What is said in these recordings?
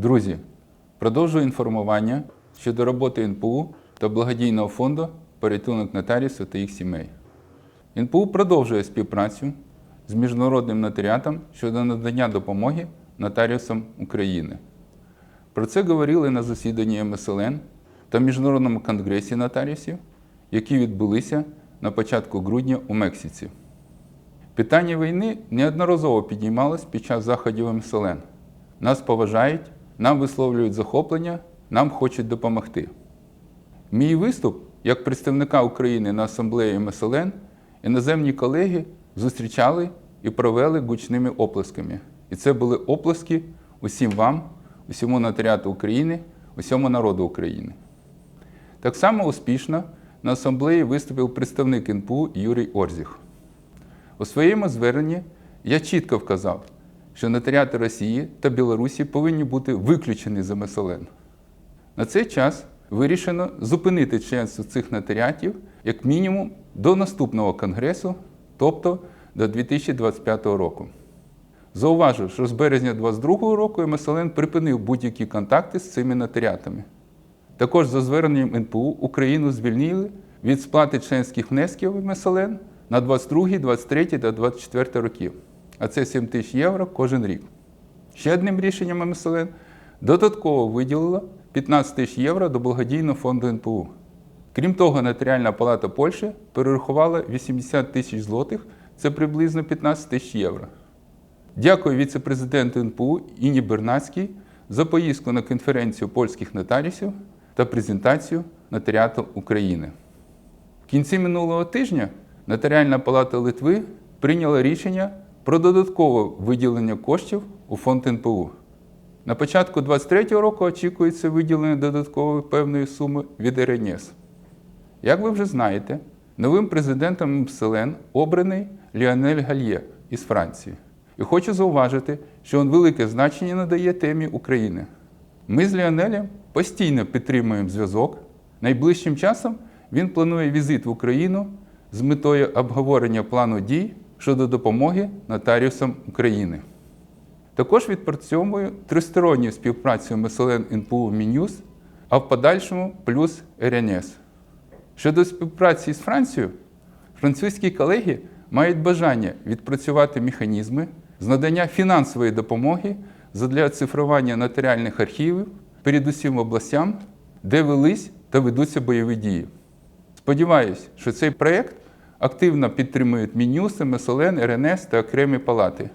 Друзі, продовжую інформування щодо роботи НПУ та благодійного фонду порятунок нотаріусів та їх сімей. НПУ продовжує співпрацю з міжнародним нотаріатом щодо надання допомоги нотаріусам України. Про це говорили на засіданні МСЛН та Міжнародному конгресі нотаріусів, які відбулися на початку грудня у Мексиці. Питання війни неодноразово піднімалось під час заходів МСЛН. Нас поважають, нам висловлюють захоплення, нам хочуть допомогти. Мій виступ як представника України на асамблеї МСЛН іноземні колеги зустрічали і провели гучними оплесками. І це були оплески усім вам, усьому нотаріату України, усьому народу України. Так само успішно на асамблеї виступив представник НПУ Юрій Орзіх. У своєму зверненні я чітко вказав, що нотаріати Росії та Білорусі повинні бути виключені з МСЛН. На цей час вирішено зупинити членство цих нотаріатів як мінімум до наступного конгресу, тобто до 2025 року. Зауважу, що з березня 2022 року МСЛН припинив будь-які контакти з цими нотаріатами. Також за зверненням НПУ Україну звільнили від сплати членських внесків в МСЛН на 22, 23 та 24 роки, а це 7 тисяч євро кожен рік. Ще одним рішенням МСЛН додатково виділило 15 тисяч євро до благодійного фонду НПУ. Крім того, Нотаріальна палата Польщі перерахувала 80 тисяч злотих, це приблизно 15 тисяч євро. Дякую віце-президенту НПУ Інні Бернацькій за поїздку на конференцію польських нотаріусів та презентацію нотаріату України. В кінці минулого тижня Нотаріальна палата Литви прийняла рішення про додаткове виділення коштів у фонд НПУ. На початку 2023 року очікується виділення додаткової певної суми від РНС. Як ви вже знаєте, новим президентом МСЛН обраний Ліонель Гальє із Франції. І хочу зауважити, що він велике значення надає темі України. Ми з Ліонелем постійно підтримуємо зв'язок. Найближчим часом він планує візит в Україну з метою обговорення плану дій щодо допомоги нотаріусам України. Також відпрацьовує тристоронню співпрацю МСЛН НПУ Мінюс, а в подальшому плюс РНС. Щодо співпраці з Францією, французькі колеги мають бажання відпрацювати механізми з надання фінансової допомоги задля оцифрування нотаріальних архівів, передусім областям, де велись та ведуться бойові дії. Сподіваюсь, що цей проєкт активно підтримують Мінюс, МСЛН, РНС та окремі палати.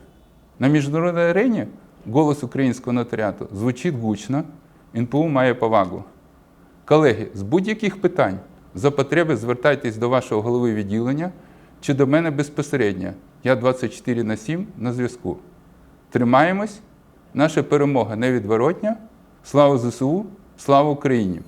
На міжнародній арені голос українського нотаріату звучить гучно, НПУ має повагу. Колеги, з будь-яких питань за потреби звертайтесь до вашого голови відділення чи до мене безпосередньо. Я 24 на 7 на зв'язку. Тримаємось, наша перемога невідворотня. Слава ЗСУ, слава Україні!